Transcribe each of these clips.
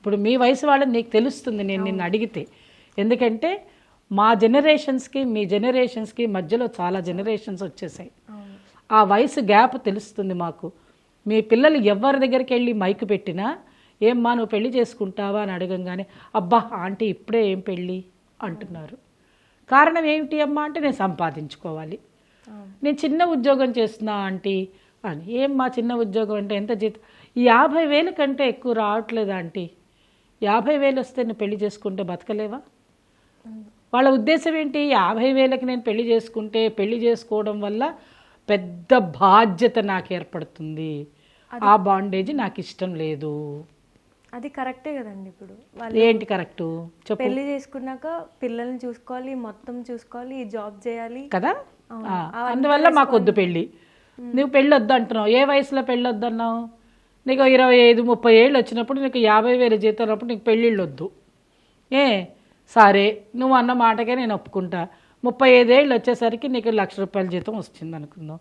ఇప్పుడు మీ వయసు వాళ్ళని నీకు తెలుస్తుంది నేను నిన్ను అడిగితే. ఎందుకంటే మా జనరేషన్స్కి మీ జనరేషన్స్కి మధ్యలో చాలా జనరేషన్స్ వచ్చేసాయి. ఆ వయసు గ్యాప్ తెలుస్తుంది మాకు. మీ పిల్లలు ఎవరి దగ్గరికి వెళ్ళి మైకు పెట్టినా ఏమ్మా నువ్వు పెళ్ళి చేసుకుంటావా? అని అడగంగానే అబ్బా ఆంటీ ఇప్పుడే ఏం పెళ్ళి? అంటున్నారు. కారణం ఏమిటి అమ్మా అంటే నేను సంపాదించుకోవాలి. నేను చిన్న ఉద్యోగం చేస్తున్నా ఆంటీ అని. ఏం మా చిన్న ఉద్యోగం అంటే ఎంత జీతం? యాభై వేలు కంటే ఎక్కువ రావట్లేదు ఆంటీ. యాభై వేలు వస్తే నువ్వు పెళ్ళి చేసుకుంటే బతకలేవా? వాళ్ళ ఉద్దేశం ఏంటి? యాభై వేలకి నేను పెళ్ళి చేసుకుంటే పెళ్ళి చేసుకోవడం వల్ల పెద్ద బాధ్యత నాకు ఏర్పడుతుంది. ఆ బాండేజ్ నాకు ఇష్టం లేదు. అది కరెక్టే కదండి ఇప్పుడు. వాళ్ళు ఏంటి కరెక్టు? పెళ్ళి చేసుకున్నాక పిల్లల్ని చూసుకోవాలి మొత్తం చూసుకోవాలి జాబ్ చేయాలి. కదా? అందువల్ల మాకు వద్దు పెళ్ళి నువ్వు పెళ్ళి వద్దు అంటున్నావు. ఏ వయసులో పెళ్ళి వద్దు అన్నావు నీకు ఇరవై ఐదు ముప్పై ఏళ్ళు వచ్చినప్పుడు నీకు యాభై వేల జీతం ఉన్నప్పుడు నీకు పెళ్ళిళ్ళు వద్దు ఏ? సరే నువ్వు అన్న మాటకే నేను ఒప్పుకుంటా. ముప్పై ఐదేళ్ళు వచ్చేసరికి నీకు లక్ష రూపాయల జీతం వస్తుంది అనుకుందాం.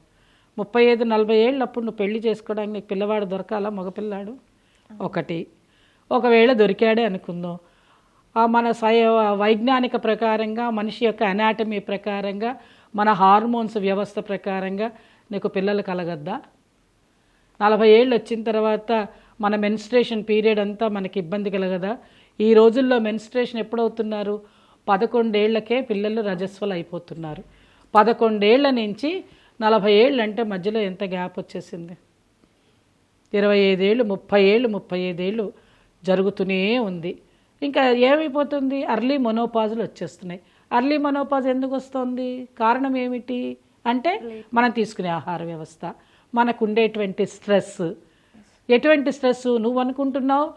ముప్పై ఐదు నలభై ఏళ్ళు అప్పుడు నువ్వు పెళ్ళి చేసుకోవడానికి నీకు పిల్లవాడు దొరకాలా మగపిల్లాడు? ఒకటి. ఒకవేళ దొరికాడే అనుకుందాం. ఆ మన సై వైజ్ఞానిక ప్రకారంగా మనిషి యొక్క అనాటమీ ప్రకారంగా మన హార్మోన్స్ వ్యవస్థ ప్రకారంగా నీకు పిల్లలు కలగద్దా? నలభై ఏళ్ళు వచ్చిన తర్వాత మన మెన్స్ట్రేషన్ పీరియడ్ అంతా మనకి ఇబ్బంది కలగదా? ఈ రోజుల్లో మెన్స్ట్రేషన్ ఎప్పుడవుతున్నారు? పదకొండేళ్ళకే పిల్లలు రజస్వలు అయిపోతున్నారు పదకొండేళ్ళ నుంచి నలభై ఏళ్ళు అంటే మధ్యలో ఎంత గ్యాప్ వచ్చేసింది? ఇరవై ఐదేళ్ళు ముప్పై ఏళ్ళు ముప్పై ఐదేళ్ళు జరుగుతూనే ఉంది. ఇంకా ఏమైపోతుంది? అర్లీ మొనోపాజులు వచ్చేస్తున్నాయి. అర్లీ మొనోపాజ్ ఎందుకు వస్తుంది కారణం ఏమిటి? అంటే మనం తీసుకునే ఆహార వ్యవస్థ. మనకుండేటువంటి స్ట్రెస్. ఎటువంటి స్ట్రెస్? నువ్వు అనుకుంటున్నావు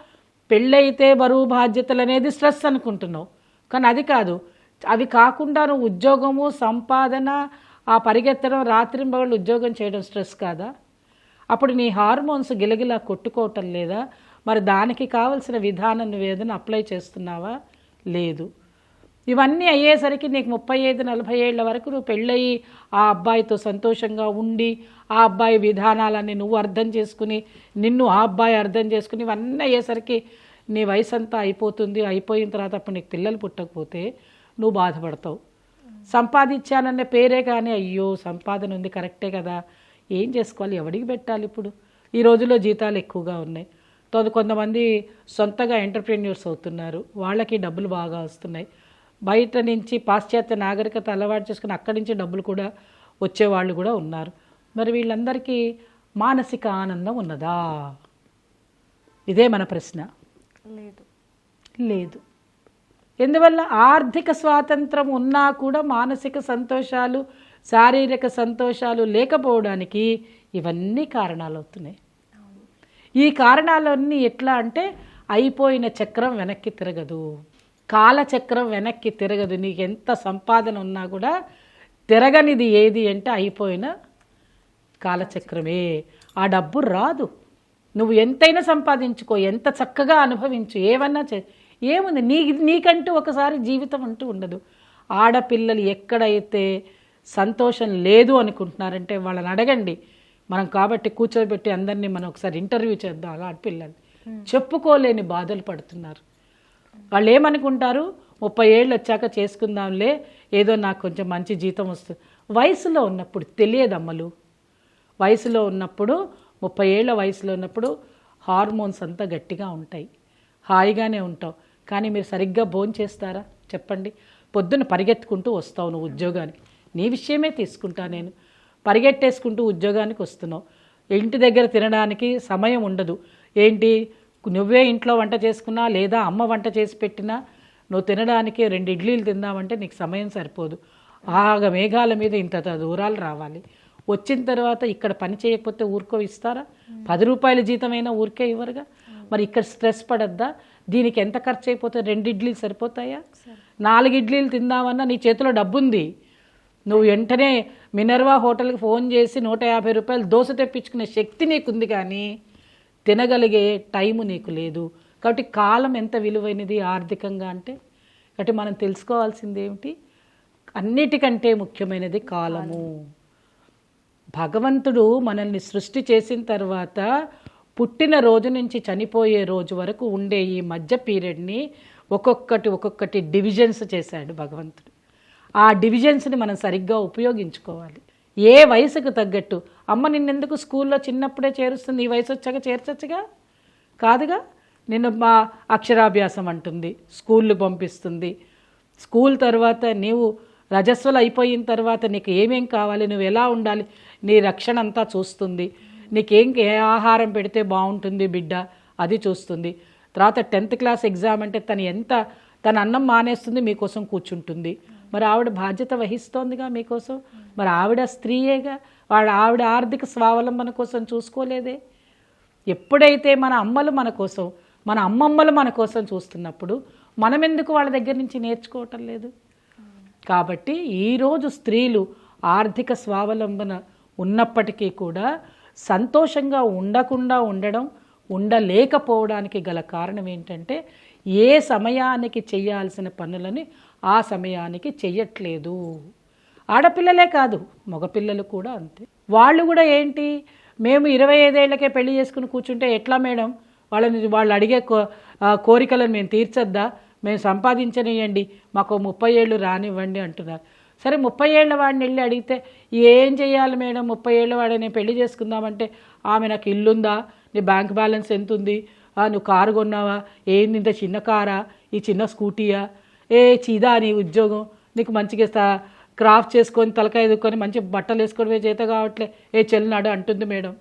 పెళ్ళైతే బరువు బాధ్యతలు అనేది స్ట్రెస్ అనుకుంటున్నావు. కానీ అది కాదు. అవి కాకుండా నువ్వు ఉద్యోగము సంపాదన ఆ పరిగెత్తడం రాత్రి పగళ్ళు ఉద్యోగం చేయడం స్ట్రెస్ కాదా? అప్పుడు నీ హార్మోన్స్ గిలగిలా కొట్టుకోవటం లేదా? మరి దానికి కావలసిన విధానం నువ్వు ఏదైనా అప్లై చేస్తున్నావా? లేదు. ఇవన్నీ అయ్యేసరికి నీకు ముప్పై ఐదు నలభై ఏళ్ళ వరకు నువ్వు పెళ్ళయి ఆ అబ్బాయితో సంతోషంగా ఉండి ఆ అబ్బాయి విధానాలన్నీ నువ్వు అర్థం చేసుకుని నిన్ను ఆ అబ్బాయి అర్థం చేసుకుని ఇవన్నీ అయ్యేసరికి నీ వయసు అంతా అయిపోతుంది. అయిపోయిన తర్వాత అప్పుడు నీకు పిల్లలు పుట్టకపోతే నువ్వు బాధపడతావు. సంపాదించాననే పేరే కానీ అయ్యో సంపాదన ఉంది కరెక్టే కదా. ఏం చేసుకోవాలి? ఎవడికి పెట్టాలి ఇప్పుడు? ఈ రోజుల్లో జీతాలు ఎక్కువగా ఉన్నాయి. తోది కొంతమంది సొంతగా ఎంటర్ప్రెన్యూర్స్ అవుతున్నారు. వాళ్ళకి డబ్బులు బాగా వస్తున్నాయి. బయట నుంచి పాశ్చాత్య నాగరికత అలవాటు చేసుకుని అక్కడి నుంచి డబ్బులు కూడా వచ్చేవాళ్ళు కూడా ఉన్నారు. మరి వీళ్ళందరికీ మానసిక ఆనందం ఉన్నదా? ఇదే మన ప్రశ్న. లేదు. లేదు. ఎందువల్ల ఆర్థిక స్వాతంత్రం ఉన్నా కూడా మానసిక సంతోషాలు శారీరక సంతోషాలు లేకపోవడానికి ఇవన్నీ కారణాలు అవుతున్నాయి. ఈ కారణాలన్నీ ఎట్లా అంటే అయిపోయిన చక్రం వెనక్కి తిరగదు. కాలచక్రం వెనక్కి తిరగదు. నీకు ఎంత సంపాదన ఉన్నా కూడా తిరగనిది ఏది అంటే అయిపోయిన కాలచక్రమే. ఆ డబ్బు రాదు. నువ్వు ఎంతైనా సంపాదించుకో ఎంత చక్కగా అనుభవించు ఏమన్నా చే ఏముంది? నీ నీకంటూ ఒకసారి జీవితం అంటూ ఉండదు. ఆడపిల్లలు ఎక్కడైతే సంతోషం లేదు అనుకుంటున్నారంటే వాళ్ళని అడగండి. మనం కాబట్టి కూర్చోబెట్టి అందరినీ మనం ఒకసారి ఇంటర్వ్యూ చేద్దాం. అలా ఆడపిల్లల్ని. చెప్పుకోలేని బాధలు పడుతున్నారు. వాళ్ళు ఏమనుకుంటారు ముప్పై ఏళ్ళు వచ్చాక చేసుకుందాంలే ఏదో నాకు కొంచెం మంచి జీతం వస్తుంది వయసులో ఉన్నప్పుడు తెలియదు అమ్మలు వయసులో ఉన్నప్పుడు ముప్పై ఏళ్ళ వయసులో ఉన్నప్పుడు హార్మోన్స్ అంతా గట్టిగా ఉంటాయి. హాయిగానే ఉంటావు. కానీ మీరు సరిగ్గా భోజనం చేస్తారా? చెప్పండి. పొద్దున్న పరిగెత్తుకుంటూ వస్తావు నువ్వు ఉద్యోగానికి. నీ విషయమే తీసుకుంటా నేను. పరిగెట్టేసుకుంటూ ఉద్యోగానికి వస్తున్నావు. ఇంటి దగ్గర తినడానికి సమయం ఉండదు. ఏంటి? నువ్వే ఇంట్లో వంట చేసుకున్నా లేదా అమ్మ వంట చేసి పెట్టినా నువ్వు తినడానికి రెండు ఇడ్లీలు తిందామంటే నీకు సమయం సరిపోదు. ఆగ మేఘాల మీద ఇంత దూరాలు రావాలి. వచ్చిన తర్వాత ఇక్కడ పని చేయకపోతే ఊరుకో ఇస్తారా? పది రూపాయల జీతమైనా ఊరికే ఇవ్వరుగా? మరి ఇక్కడ స్ట్రెస్ పడద్దా? దీనికి ఎంత ఖర్చు అయిపోతుంది రెండు ఇడ్లీలు సరిపోతాయా? నాలుగు ఇడ్లీలు తిందామన్నా నీ చేతిలో డబ్బుంది. నువ్వు వెంటనే మినర్వా హోటల్కి ఫోన్ చేసి నూట యాభై రూపాయలు దోశ తెప్పించుకునే శక్తి నీకుంది కానీ తినగలిగే టైము నీకు లేదు. కాబట్టి కాలం ఎంత విలువైనది ఆర్థికంగా అంటే కాబట్టి మనం తెలుసుకోవాల్సింది ఏమిటి? అన్నిటికంటే ముఖ్యమైనది కాలము. భగవంతుడు మనల్ని సృష్టి చేసిన తర్వాత పుట్టిన రోజు నుంచి చనిపోయే రోజు వరకు ఉండే ఈ మధ్య పీరియడ్ని ఒక్కొక్కటి ఒక్కొక్కటి డివిజన్స్ చేశాడు భగవంతుడు. ఆ డివిజన్స్ని మనం సరిగ్గా ఉపయోగించుకోవాలి. ఏ వయసుకు తగ్గట్టు అమ్మ నిన్నెందుకు స్కూల్లో చిన్నప్పుడే చేరుస్తుంది ఈ వయసు వచ్చాక చేర్చచ్చుగా? కాదుగా? నిన్ను మా అక్షరాభ్యాసం అంటుంది స్కూళ్ళు పంపిస్తుంది. స్కూల్ తర్వాత నీవు రజస్వలు అయిపోయిన తర్వాత నీకు ఏమేం కావాలి నువ్వు ఎలా ఉండాలి నీ రక్షణ అంతా చూస్తుంది. నీకేం ఏ ఆహారం పెడితే బాగుంటుంది బిడ్డ అది చూస్తుంది. తర్వాత టెన్త్ క్లాస్ ఎగ్జామ్ అంటే తను ఎంత తన అన్నం మానేస్తుంది మీకోసం కూర్చుంటుంది. మరి ఆవిడ బాధ్యత వహిస్తోందిగా మీకోసం? మరి ఆవిడ స్త్రీయేగా? వాళ్ళ ఆవిడ ఆర్థిక స్వావలంబన కోసం చూసుకోలేదే. ఎప్పుడైతే మన అమ్మలు మన కోసం మన అమ్మమ్మలు మన కోసం చూస్తున్నప్పుడు మనం ఎందుకు వాళ్ళ దగ్గర నుంచి నేర్చుకోవటం లేదు. కాబట్టి ఈరోజు స్త్రీలు ఆర్థిక స్వావలంబన ఉన్నప్పటికీ కూడా సంతోషంగా ఉండకుండా ఉండడం ఉండలేకపోవడానికి గల కారణం ఏంటంటే ఏ సమయానికి చేయాల్సిన పనులని ఆ సమయానికి చెయ్యట్లేదు ఆడపిల్లలే కాదు మగపిల్లలు కూడా అంతే. వాళ్ళు కూడా ఏంటి మేము ఇరవై ఐదేళ్ళకే పెళ్ళి చేసుకుని కూర్చుంటే ఎట్లా మేడం? వాళ్ళని వాళ్ళు అడిగే కో కోరికలను మేము తీర్చొద్దా? మేము సంపాదించనియండి మాకు ముప్పై ఏళ్ళు రానివ్వండి అంటున్నారు. సరే ముప్పై ఏళ్ళ వాడిని వెళ్ళి అడిగితే ఏం చేయాలి మేడం? ముప్పై ఏళ్ళ వాడిని పెళ్ళి చేసుకుందామంటే ఆమె నాకు ఇల్లుందా? నీ బ్యాంక్ బ్యాలెన్స్ ఎంత ఉంది నువ్వు కారు కొన్నావా? ఏంది ఇంత చిన్న కారా? ఈ చిన్న స్కూటీయా? ఏ చీదా నీ ఉద్యోగం? నీకు మంచిగా క్రాఫ్ట్ చేసుకొని తలకాయ ఎదుకొని మంచి బట్టలు వేసుకొని చేత కావట్లే. ఏ చెల్లినాడు అంటుంది మేడం.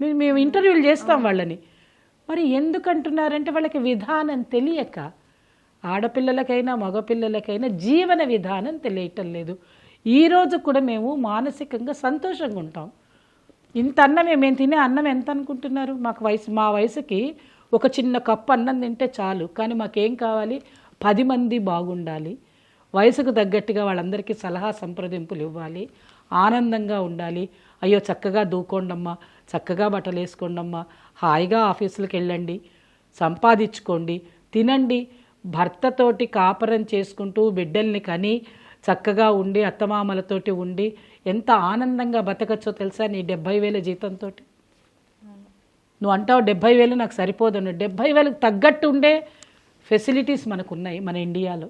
మేము మేము ఇంటర్వ్యూలు చేస్తాం వాళ్ళని. మరి ఎందుకు అంటున్నారంటే వాళ్ళకి విధానం తెలియక ఆడపిల్లలకైనా మగపిల్లలకైనా జీవన విధానం తెలియటం లేదు. ఈరోజు కూడా మేము మానసికంగా సంతోషంగా ఉంటాం. ఇంత అన్నమే మేము తినే అన్నం ఎంత అనుకుంటున్నారు? మాకు వయసు మా వయసుకి ఒక చిన్న కప్పు అన్నం తింటే చాలు. కానీ మాకేం కావాలి? పది మంది బాగుండాలి. వయసుకు తగ్గట్టుగా వాళ్ళందరికీ సలహా సంప్రదింపులు ఇవ్వాలి. ఆనందంగా ఉండాలి. అయ్యో చక్కగా దూకోండమ్మా చక్కగా బట్టలు వేసుకోండమ్మా హాయిగా ఆఫీసులకు వెళ్ళండి సంపాదించుకోండి తినండి. భర్తతోటి కాపరం చేసుకుంటూ బిడ్డల్ని కని చక్కగా ఉండి అత్తమామలతోటి ఉండి ఎంత ఆనందంగా బతకచ్చో తెలుసా నీ డెబ్భై వేల జీతంతో నువ్వు అంటావు డెబ్భై వేలు నాకు సరిపోదు డెబ్భై వేలకు తగ్గట్టు ఉండే ఫెసిలిటీస్ మనకు ఉన్నాయి మన ఇండియాలో.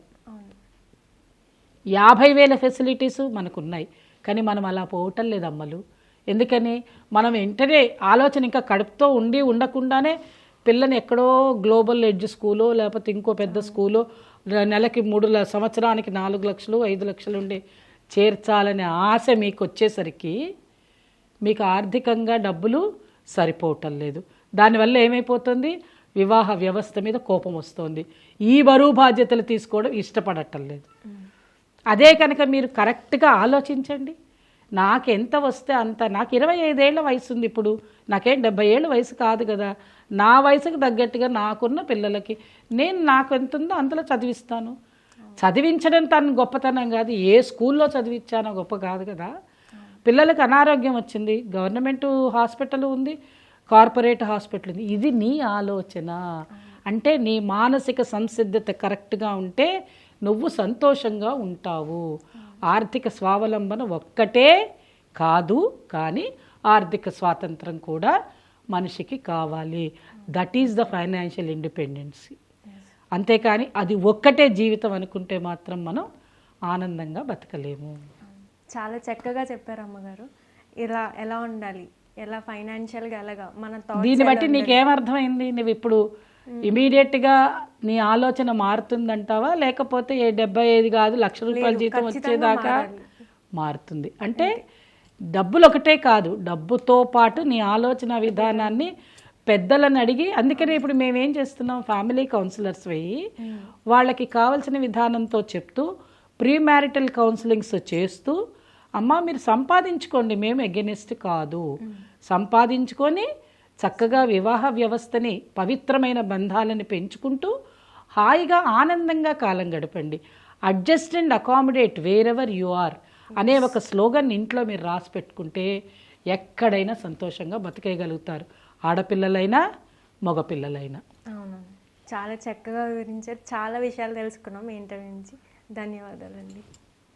యాభై వేల ఫెసిలిటీస్ మనకున్నాయి. కానీ మనం అలా పోవటం లేదు అమ్మలు. ఎందుకని? మనం వెంటనే ఆలోచన ఇంకా కడుపుతో ఉండి ఉండకుండానే పిల్లని ఎక్కడో గ్లోబల్ ఎడ్జ్ స్కూలో లేకపోతే ఇంకో పెద్ద స్కూలో నెలకి మూడు సంవత్సరానికి నాలుగు లక్షలు ఐదు లక్షలు ఉండి చేర్చాలనే ఆశ మీకు వచ్చేసరికి మీకు ఆర్థికంగా డబ్బులు సరిపోవటం లేదు. దానివల్ల ఏమైపోతుంది? వివాహ వ్యవస్థ మీద కోపం వస్తుంది. ఈ బరువు బాధ్యతలు తీసుకోవడం ఇష్టపడటం లేదు. అదే కనుక మీరు కరెక్ట్గా ఆలోచించండి. నాకు ఎంత వస్తే అంత నాకు ఇరవై ఐదేళ్ళ వయసు ఉంది ఇప్పుడు. నాకేం డెబ్బై ఏళ్ళ వయసు కాదు కదా. నా వయసుకు తగ్గట్టుగా నాకున్న పిల్లలకి నేను నాకు ఎంత ఉందో అంతలో చదివిస్తాను. చదివించడం తన గొప్పతనం కాదు. ఏ స్కూల్లో చదివించానో గొప్ప కాదు కదా. పిల్లలకు అనారోగ్యం వచ్చింది. గవర్నమెంట్ హాస్పిటల్ ఉంది. కార్పొరేట్ హాస్పిటల్ ఉంది. ఇది నీ ఆలోచన. అంటే నీ మానసిక సంసిద్ధత కరెక్ట్గా ఉంటే నువ్వు సంతోషంగా ఉంటావు. ఆర్థిక స్వావలంబన ఒక్కటే కాదు కానీ ఆర్థిక స్వాతంత్రం కూడా మనిషికి కావాలి. That is the financial independency అంతేకాని అది ఒక్కటే జీవితం అనుకుంటే మాత్రం మనం ఆనందంగా బతకలేము. చాలా చక్కగా చెప్పారు అమ్మగారు. ఇలా ఎలా ఉండాలి? ఎలా ఫైనాన్షియల్గా ఎలాగా మన దీన్ని బట్టి నీకేమర్థమైంది నువ్వు ఇప్పుడు ఇమీడియట్గా నీ ఆలోచన మారుతుందంటావా? లేకపోతే ఏ డెబ్బై ఐదు కాదు లక్ష రూపాయల జీతం వచ్చేదాకా మారుతుంది. అంటే డబ్బులు ఒకటే కాదు డబ్బుతో పాటు నీ ఆలోచన విధానాన్ని పెద్దలను అడిగి అందుకనే ఇప్పుడు మేము ఏం చేస్తున్నాం ఫ్యామిలీ కౌన్సిలర్స్ వెయ్యి వాళ్ళకి కావాల్సిన విధానంతో చెప్తూ ప్రీ మ్యారిటల్ కౌన్సిలింగ్స్ చేస్తూ అమ్మ మీరు సంపాదించుకోండి మేము ఎగెనిస్ట్ కాదు. సంపాదించుకొని చక్కగా వివాహ వ్యవస్థని పవిత్రమైన బంధాలను పెంచుకుంటూ హాయిగా ఆనందంగా కాలం గడపండి. Adjust and accommodate wherever you are అనే ఒక స్లోగన్ ఇంట్లో మీరు రాసి పెట్టుకుంటే ఎక్కడైనా సంతోషంగా బతికేయగలుగుతారు. ఆడపిల్లలైనా మగపిల్లలైనా. అవును. చాలా చక్కగా వివరించారు. చాలా విషయాలు తెలుసుకున్నాం మీ ఇంటర్వ్యూ నుంచి. ధన్యవాదాలండి.